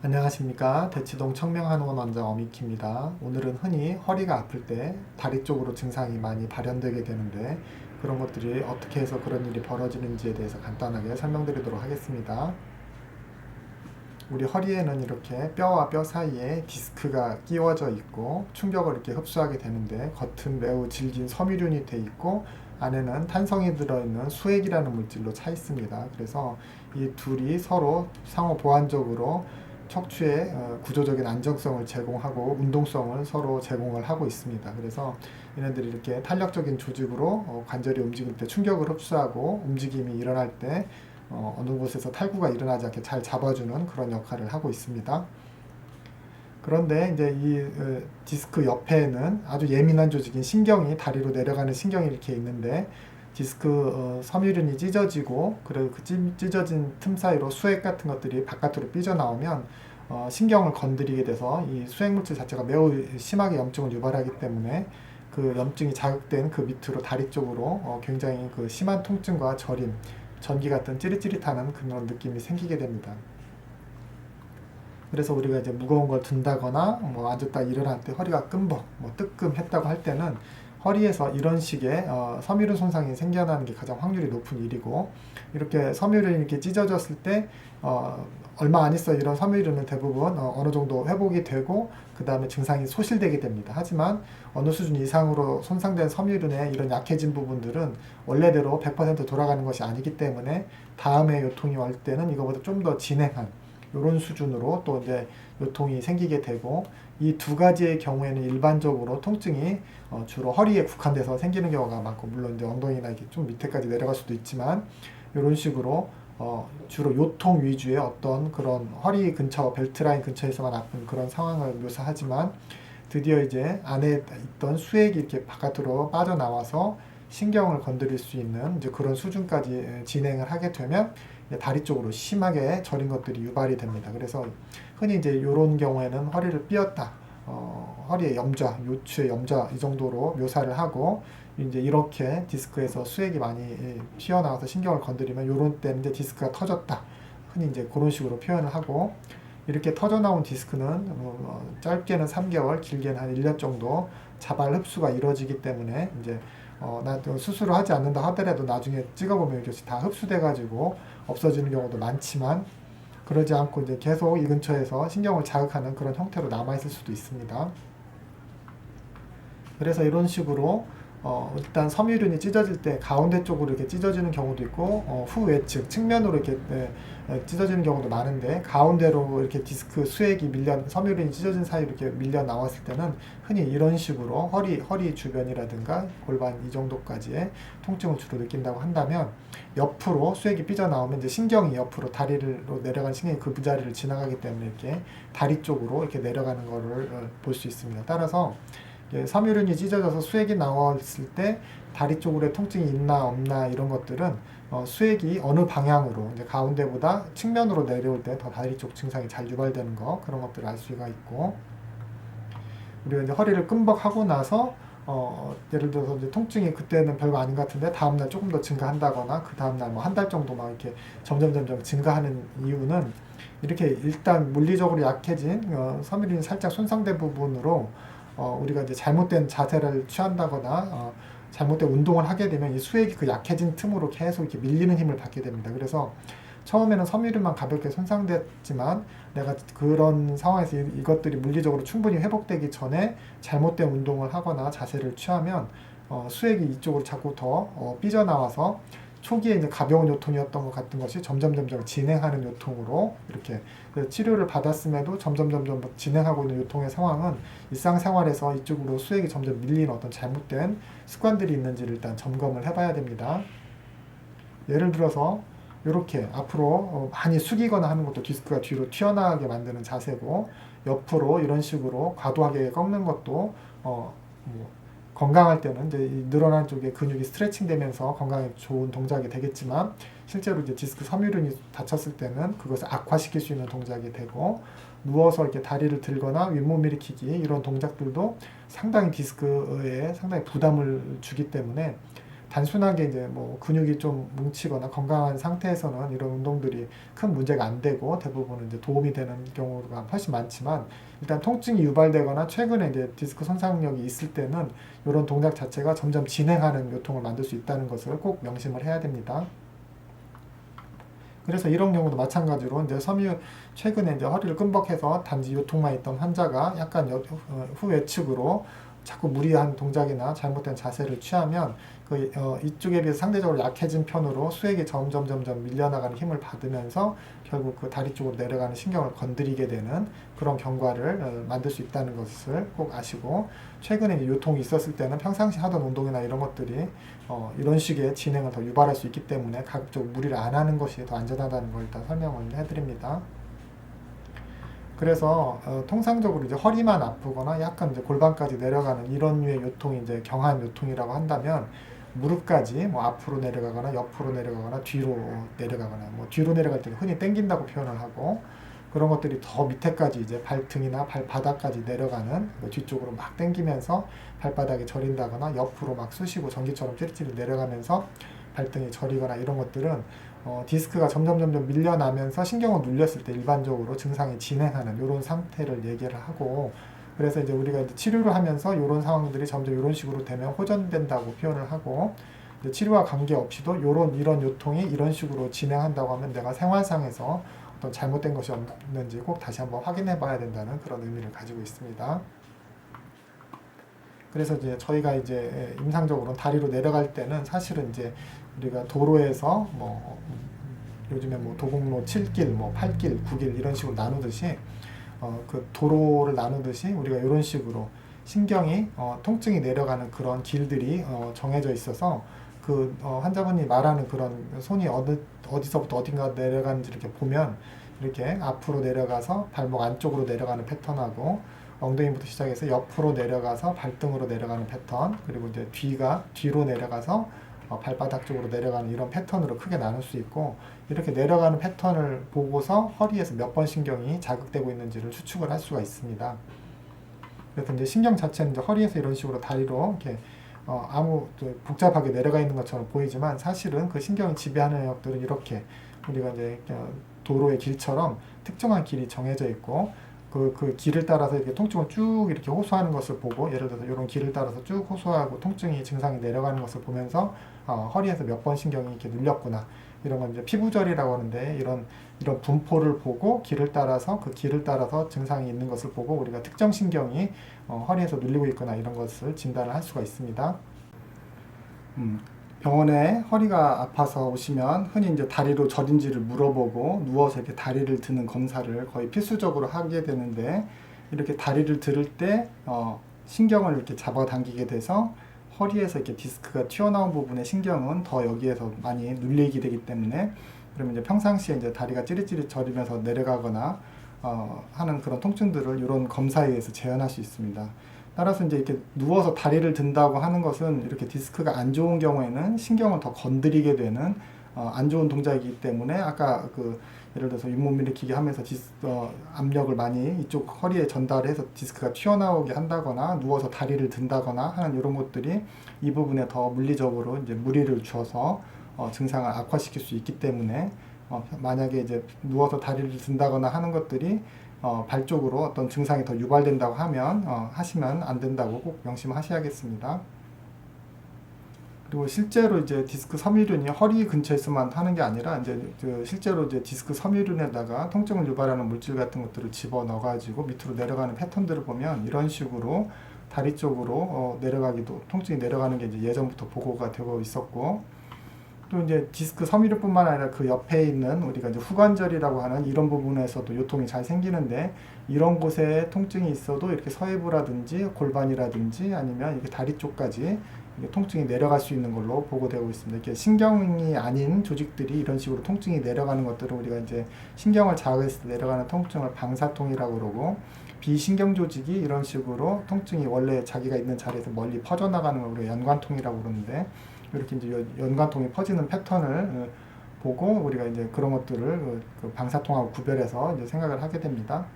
안녕하십니까 대치동 청명한의원 원장 어미키입니다. 오늘은 흔히 허리가 아플 때 다리 쪽으로 증상이 많이 발현되게 되는데 그런 것들이 어떻게 해서 그런 일이 벌어지는지에 대해서 간단하게 설명드리도록 하겠습니다. 우리 허리에는 이렇게 뼈와 뼈 사이에 디스크가 끼워져 있고 충격을 이렇게 흡수하게 되는데 겉은 매우 질긴 섬유륜이 돼 있고 안에는 탄성이 들어있는 수액이라는 물질로 차 있습니다. 그래서 이 둘이 서로 상호 보완적으로 척추의 어, 구조적인 안정성을 제공하고 운동성을 서로 제공을 하고 있습니다. 그래서 얘네들이 이렇게 탄력적인 조직으로 어, 관절이 움직일 때 충격을 흡수하고 움직임이 일어날 때 어, 어느 곳에서 탈구가 일어나지 않게 잘 잡아주는 그런 역할을 하고 있습니다. 그런데 이제 이 어, 디스크 옆에는 아주 예민한 조직인 신경이 다리로 내려가는 신경이 이렇게 있는데 디스크 어, 섬유륜이 찢어지고 그리고 그 찢- 찢어진 틈 사이로 수액 같은 것들이 바깥으로 삐져나오면 어, 신경을 건드리게 돼서 이 수액 물질 자체가 매우 심하게 염증을 유발하기 때문에 그 염증이 자극된 그 밑으로 다리 쪽으로 어, 굉장히 그 심한 통증과 저림, 전기 같은 찌릿찌릿하는 그런 느낌이 생기게 됩니다. 그래서 우리가 이제 무거운 걸 든다거나 뭐 앉았다 일어날 때 허리가 끔벅, 뭐 뜨끔했다고 할 때는 허리에서 이런 식의 어, 섬유륜 손상이 생겨나는 게 가장 확률이 높은 일이고 이렇게 섬유륜이 이렇게 찢어졌을 때 어, 얼마 안 있어 이런 섬유륜은 대부분 어, 느 정도 회복이 되고 그 다음에 증상이 소실되게 됩니다. 하지만 어느 수준 이상으로 손상된 섬유륜의 이런 약해진 부분들은 원래대로 100% 돌아가는 것이 아니기 때문에 다음에 요통이 올 때는 이거보다 좀 더 진행한 이런 수준으로 또 이제 요통이 생기게 되고 이 두 가지의 경우에는 일반적으로 통증이 어, 주로 허리에 국한돼서 생기는 경우가 많고 물론 이제 엉덩이나 이렇게 좀 밑에까지 내려갈 수도 있지만 이런 식으로 어, 주로 요통 위주의 어떤 그런 허리 근처 벨트 라인 근처에서만 아픈 그런 상황을 묘사하지만 드디어 이제 안에 있던 수액이 이렇게 바깥으로 빠져나와서 신경을 건드릴 수 있는 이제 그런 수준까지 진행을 하게 되면 다리 쪽으로 심하게 저린 것들이 유발이 됩니다. 그래서 흔히 이제 이런 경우에는 허리를 삐었다, 어, 허리에 염좌, 요추에 염좌 이 정도로 묘사를 하고 이제 이렇게 디스크에서 수액이 많이 튀어나와서 신경을 건드리면 이런 때는 이제 디스크가 터졌다. 흔히 이제 그런 식으로 표현을 하고 이렇게 터져 나온 디스크는 어, 짧게는 3개월, 길게는 한 1년 정도 자발 흡수가 이루어지기 때문에 이제 어, 나 수술을 하지 않는다 하더라도 나중에 찍어보면 이것이 다 흡수돼가지고 없어지는 경우도 많지만 그러지 않고 이제 계속 이 근처에서 신경을 자극하는 그런 형태로 남아 있을 수도 있습니다. 그래서 이런 식으로 어, 일단 섬유륜이 찢어질 때 가운데 쪽으로 이렇게 찢어지는 경우도 있고 어, 후외측 측면으로 이렇게 네, 네, 찢어지는 경우도 많은데 가운데로 이렇게 디스크 수액이 밀려 섬유륜이 찢어진 사이로 이렇게 밀려 나왔을 때는 흔히 이런 식으로 허리 허리 주변이라든가 골반 이 정도까지의 통증을 주로 느낀다고 한다면 옆으로 수액이 삐져 나오면 이제 신경이 옆으로 다리로 내려가는 신경이 그 자리를 지나가기 때문에 이렇게 다리 쪽으로 이렇게 내려가는 거를 어, 볼수 있습니다. 따라서 섬유륜이 찢어져서 수액이 나왔을 때 다리 쪽으로 통증이 있나 없나 이런 것들은 어, 수액이 어느 방향으로 이제 가운데보다 측면으로 내려올 때 더 다리 쪽 증상이 잘 유발되는 거 그런 것들을 알 수가 있고. 우리가 이제 허리를 끔벅하고 나서 어, 예를 들어서 이제 통증이 그때는 별거 아닌 것 같은데 다음날 조금 더 증가한다거나 그 다음날 뭐 한 달 정도 막 이렇게 점점 점점 증가하는 이유는 이렇게 일단 물리적으로 약해진 어, 섬유륜이 살짝 손상된 부분으로 어, 우리가 이제 잘못된 자세를 취한다거나 어, 잘못된 운동을 하게 되면 이 수액이 그 약해진 틈으로 계속 이렇게 밀리는 힘을 받게 됩니다. 그래서 처음에는 섬유륜만 가볍게 손상됐지만 내가 그런 상황에서 이, 이것들이 물리적으로 충분히 회복되기 전에 잘못된 운동을 하거나 자세를 취하면 어, 수액이 이쪽으로 자꾸 더 어, 삐져나와서 초기에 이제 가벼운 요통이었던 것 같은 것이 점점 점점 진행하는 요통으로 이렇게 그 치료를 받았음에도 점점 점점 진행하고 있는 요통의 상황은 일상생활에서 이쪽으로 수액이 점점 밀리는 어떤 잘못된 습관들이 있는지를 일단 점검을 해봐야 됩니다. 예를 들어서 이렇게 앞으로 어, 많이 숙이거나 하는 것도 디스크가 뒤로 튀어나가게 만드는 자세고 옆으로 이런 식으로 과도하게 꺾는 것도 어, 뭐 건강할 때는 이제 이 늘어난 쪽에 근육이 스트레칭 되면서 건강에 좋은 동작이 되겠지만 실제로 이제 디스크 섬유륜이 다쳤을 때는 그것을 악화시킬 수 있는 동작이 되고 누워서 이렇게 다리를 들거나 윗몸 일으키기 이런 동작들도 상당히 디스크에 상당히 부담을 주기 때문에 단순하게 이제 뭐 근육이 좀 뭉치거나 건강한 상태에서는 이런 운동들이 큰 문제가 안 되고 대부분 이제 도움이 되는 경우가 훨씬 많지만 일단 통증이 유발되거나 최근에 이제 디스크 손상력이 있을 때는 이런 동작 자체가 점점 진행하는 요통을 만들 수 있다는 것을 꼭 명심을 해야 됩니다. 그래서 이런 경우도 마찬가지로 이제 섬유 최근에 이제 허리를 끔벅해서 단지 요통만 있던 환자가 약간 여, 어, 후외측으로 자꾸 무리한 동작이나 잘못된 자세를 취하면 그 어, 이쪽에 비해서 상대적으로 약해진 편으로 수액이 점점 점점 밀려나가는 힘을 받으면서 결국 그 다리 쪽으로 내려가는 신경을 건드리게 되는 그런 경과를 어, 만들 수 있다는 것을 꼭 아시고 최근에 요통이 있었을 때는 평상시 하던 운동이나 이런 것들이 어, 이런 식의 진행을 더 유발할 수 있기 때문에 가급적 무리를 안 하는 것이 더 안전하다는 걸 일단 설명을 해드립니다. 그래서 어, 통상적으로 이제 허리만 아프거나 약간 이제 골반까지 내려가는 이런 류의 요통이 이제 경한 요통이라고 한다면 무릎까지 뭐 앞으로 내려가거나 옆으로 내려가거나 뒤로 내려가거나 뭐 뒤로 내려갈 때 흔히 땡긴다고 표현을 하고 그런 것들이 더 밑에까지 이제 발등이나 발바닥까지 내려가는 그 뒤쪽으로 막 당기면서 발바닥이 저린다거나 옆으로 막 쑤시고 전기처럼 찌릿찌릿 내려가면서 발등이 저리거나 이런 것들은 어, 디스크가 점점 점점 밀려나면서 신경을 눌렸을 때 일반적으로 증상이 진행하는 이런 상태를 얘기를 하고 그래서 이제 우리가 이제 치료를 하면서 이런 상황들이 점점 이런 식으로 되면 호전된다고 표현을 하고 치료와 관계없이도 이런 이런 요통이 이런 식으로 진행한다고 하면 내가 생활상에서 어떤 잘못된 것이 없는지 꼭 다시 한번 확인해 봐야 된다는 그런 의미를 가지고 있습니다. 그래서 이제 저희가 이제 임상적으로 다리로 내려갈 때는 사실은 이제 우리가 도로에서 뭐 요즘에 뭐 도곡로 7길, 뭐 8길, 9길 이런 식으로 나누듯이 어, 그 도로를 나누듯이 우리가 이런 식으로 신경이 어, 통증이 내려가는 그런 길들이 어, 정해져 있어서 그 어, 환자분이 말하는 그런 손이 어디, 어디서부터 어딘가 내려가는지 이렇게 보면 이렇게 앞으로 내려가서 발목 안쪽으로 내려가는 패턴하고 엉덩이부터 시작해서 옆으로 내려가서 발등으로 내려가는 패턴 그리고 이제 뒤가 뒤로 내려가서 어, 발바닥 쪽으로 내려가는 이런 패턴으로 크게 나눌 수 있고 이렇게 내려가는 패턴을 보고서 허리에서 몇 번 신경이 자극되고 있는지를 추측을 할 수가 있습니다. 그래서 이제 신경 자체는 이제 허리에서 이런 식으로 다리로 이렇게 어, 아무 복잡하게 내려가 있는 것처럼 보이지만 사실은 그 신경이 지배하는 영역들은 이렇게 우리가 이제 어, 도로의 길처럼 특정한 길이 정해져 있고 그, 그 길을 따라서 이렇게 통증을 쭉 이렇게 호소하는 것을 보고 예를 들어서 이런 길을 따라서 쭉 호소하고 통증이 증상이 내려가는 것을 보면서 어, 허리에서 몇 번 신경이 이렇게 눌렸구나 이런 건 이제 피부절이라고 하는데 이런 이런 분포를 보고 길을 따라서 그 길을 따라서 증상이 있는 것을 보고 우리가 특정 신경이 어, 허리에서 눌리고 있거나 이런 것을 진단을 할 수가 있습니다. 음, 병원에 허리가 아파서 오시면 흔히 이제 다리로 저린지를 물어보고 누워서 이렇게 다리를 드는 검사를 거의 필수적으로 하게 되는데 이렇게 다리를 들을 때 어, 신경을 이렇게 잡아당기게 돼서 허리에서 이렇게 디스크가 튀어나온 부분의 신경은 더 여기에서 많이 눌리게 되기 때문에 그러면 이제 평상시에 이제 다리가 찌릿찌릿 저리면서 내려가거나 어, 하는 그런 통증들을 이런 검사에 의해서 재현할 수 있습니다. 따라서 이제 이렇게 누워서 다리를 든다고 하는 것은 이렇게 디스크가 안 좋은 경우에는 신경을 더 건드리게 되는 어, 안 좋은 동작이기 때문에 아까 그 예를 들어서 윗몸 일으키기 하면서 디스, 어, 압력을 많이 이쪽 허리에 전달해서 디스크가 튀어나오게 한다거나 누워서 다리를 든다거나 하는 이런 것들이 이 부분에 더 물리적으로 이제 무리를 주어서 어, 증상을 악화시킬 수 있기 때문에 어, 만약에 이제 누워서 다리를 든다거나 하는 것들이 어, 발 쪽으로 어떤 증상이 더 유발된다고 하면 어, 하시면 안 된다고 꼭 명심하셔야겠습니다. 그리고 실제로 이제 디스크 섬유륜이 허리 근처에서만 하는 게 아니라 이제 그 실제로 이제 디스크 섬유륜에다가 통증을 유발하는 물질 같은 것들을 집어 넣어가지고 밑으로 내려가는 패턴들을 보면 이런 식으로 다리 쪽으로 어, 내려가기도 통증이 내려가는 게 이제 예전부터 보고가 되고 있었고 또 이제 디스크 섬유류뿐만 아니라 그 옆에 있는 우리가 이제 후관절이라고 하는 이런 부분에서도 요통이 잘 생기는데 이런 곳에 통증이 있어도 이렇게 서해부라든지 골반이라든지 아니면 이렇게 다리 쪽까지 통증이 내려갈 수 있는 걸로 보고되고 있습니다. 이렇게 신경이 아닌 조직들이 이런 식으로 통증이 내려가는 것들을 우리가 이제 신경을 때 내려가는 통증을 방사통이라고 그러고 비신경 조직이 이런 식으로 통증이 원래 자기가 있는 자리에서 멀리 퍼져나가는 걸 우리가 연관통이라고 그러는데 이렇게 이제 연관통이 퍼지는 패턴을 어, 보고 우리가 이제 그런 것들을 그 방사통하고 구별해서 이제 생각을 하게 됩니다.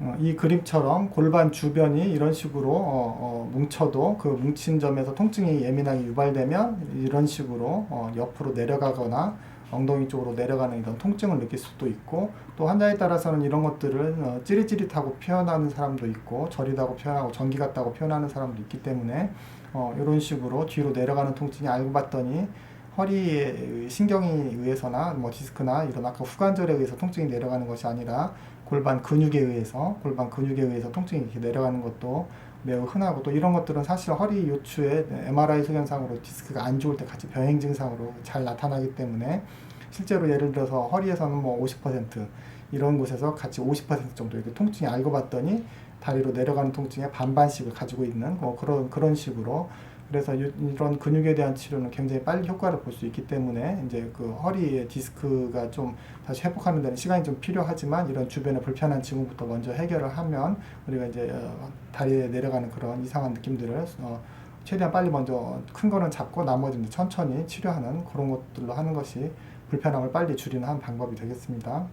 어, 이 그림처럼 골반 주변이 이런 식으로 어, 어, 뭉쳐도 그 뭉친 점에서 통증이 예민하게 유발되면 이런 식으로 어, 옆으로 내려가거나 엉덩이 쪽으로 내려가는 이런 통증을 느낄 수도 있고 또 환자에 따라서는 이런 것들을 어, 찌릿찌릿하고 표현하는 사람도 있고 저리다고 표현하고 전기 같다고 표현하는 사람도 있기 때문에 어, 이런 식으로 뒤로 내려가는 통증이 알고 봤더니 허리의 신경에 의해서나 뭐 디스크나 이런 아까 후관절에 의해서 통증이 내려가는 것이 아니라 골반 근육에 의해서 골반 근육에 의해서 통증이 이렇게 내려가는 것도 매우 흔하고 또 이런 것들은 사실 허리 요추의 MRI 소견상으로 디스크가 안 좋을 때 같이 병행 증상으로 잘 나타나기 때문에 실제로 예를 들어서 허리에서는 뭐 50% 이런 곳에서 같이 50% 정도 이렇게 통증이 알고 봤더니 다리로 내려가는 통증의 반반씩을 가지고 있는 뭐 그런 그런 식으로 그래서 이- 이런 근육에 대한 치료는 굉장히 빨리 효과를 볼 수 있기 때문에 이제 그 허리의 디스크가 좀 다시 회복하는 데는 시간이 좀 필요하지만 이런 주변의 불편한 증후부터 먼저 해결을 하면 우리가 이제 어, 다리에 내려가는 그런 이상한 느낌들을 어, 최대한 빨리 먼저 큰 거는 잡고 나머지는 천천히 치료하는 그런 것들로 하는 것이 불편함을 빨리 줄이는 한 방법이 되겠습니다.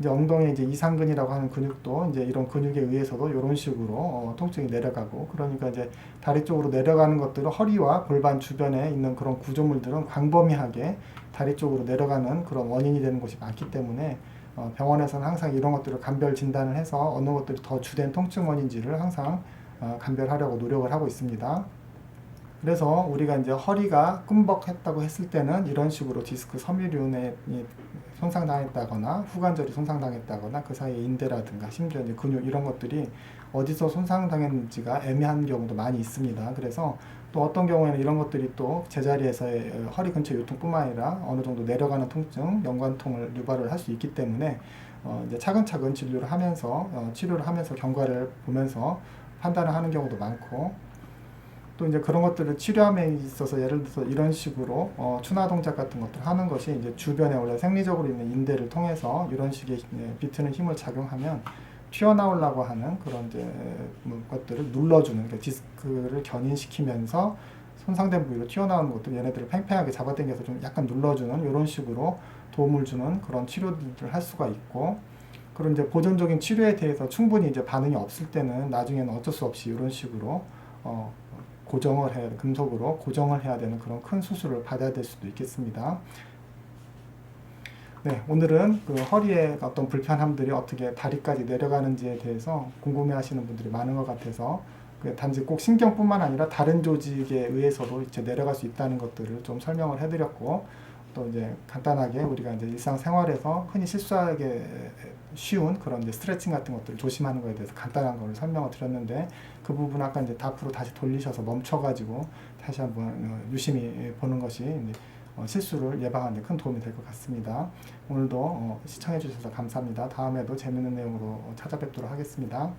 이제 엉덩이 이제 이상근이라고 하는 근육도 이제 이런 근육에 의해서도 이런 식으로 어, 통증이 내려가고 그러니까 이제 다리 쪽으로 내려가는 것들은 허리와 골반 주변에 있는 그런 구조물들은 광범위하게 다리 쪽으로 내려가는 그런 원인이 되는 곳이 많기 때문에 어, 병원에서는 항상 이런 것들을 간별 진단을 해서 어느 것들이 더 주된 통증 원인지를 항상 어, 간별하려고 노력을 하고 있습니다. 그래서 우리가 이제 허리가 끔벅했다고 했을 때는 이런 식으로 디스크 섬유륜에 이 손상당했다거나 후관절이 손상당했다거나 그 사이에 인대라든가 심지어 이제 근육 이런 것들이 어디서 손상당했는지가 애매한 경우도 많이 있습니다. 그래서 또 어떤 경우에는 이런 것들이 또 제자리에서의 허리 근처 요통뿐만 아니라 어느 정도 내려가는 통증, 연관통을 유발을 할 수 있기 때문에 어 이제 차근차근 진료를 하면서 어 치료를 하면서 경과를 보면서 판단을 하는 경우도 많고 또 이제 그런 것들을 치료함에 있어서 예를 들어서 이런 식으로 어, 추나 동작 같은 것들 하는 것이 이제 주변에 원래 생리적으로 있는 인대를 통해서 이런 식의 예, 비트는 힘을 작용하면 튀어나오려고 하는 그런 이제 뭐 것들을 눌러주는 그러니까 디스크를 견인시키면서 손상된 부위로 튀어나오는 것들 얘네들을 팽팽하게 잡아당겨서 좀 약간 눌러주는 이런 식으로 도움을 주는 그런 치료들을 할 수가 있고 그런 이제 보존적인 치료에 대해서 충분히 이제 반응이 없을 때는 나중에는 어쩔 수 없이 이런 식으로 어, 고정을 해야 금속으로 고정을 해야 되는 그런 큰 수술을 받아야 될 수도 있겠습니다. 네, 오늘은 그 허리의 어떤 불편함들이 어떻게 다리까지 내려가는지에 대해서 궁금해하시는 분들이 많은 것 같아서 그 단지 꼭 신경뿐만 아니라 다른 조직에 의해서도 이제 내려갈 수 있다는 것들을 좀 설명을 해드렸고 또 이제 간단하게 우리가 이제 일상생활에서 흔히 실수하게 쉬운 그런 이제 스트레칭 같은 것들을 조심하는 것에 대해서 간단한 걸 설명을 드렸는데 그 부분 아까 이제 앞으로 다시 돌리셔서 멈춰가지고 다시 한번 어, 유심히 보는 것이 어, 실수를 예방하는 데 큰 도움이 될 것 같습니다. 오늘도 어, 시청해 주셔서 감사합니다. 다음에도 재밌는 내용으로 찾아뵙도록 하겠습니다.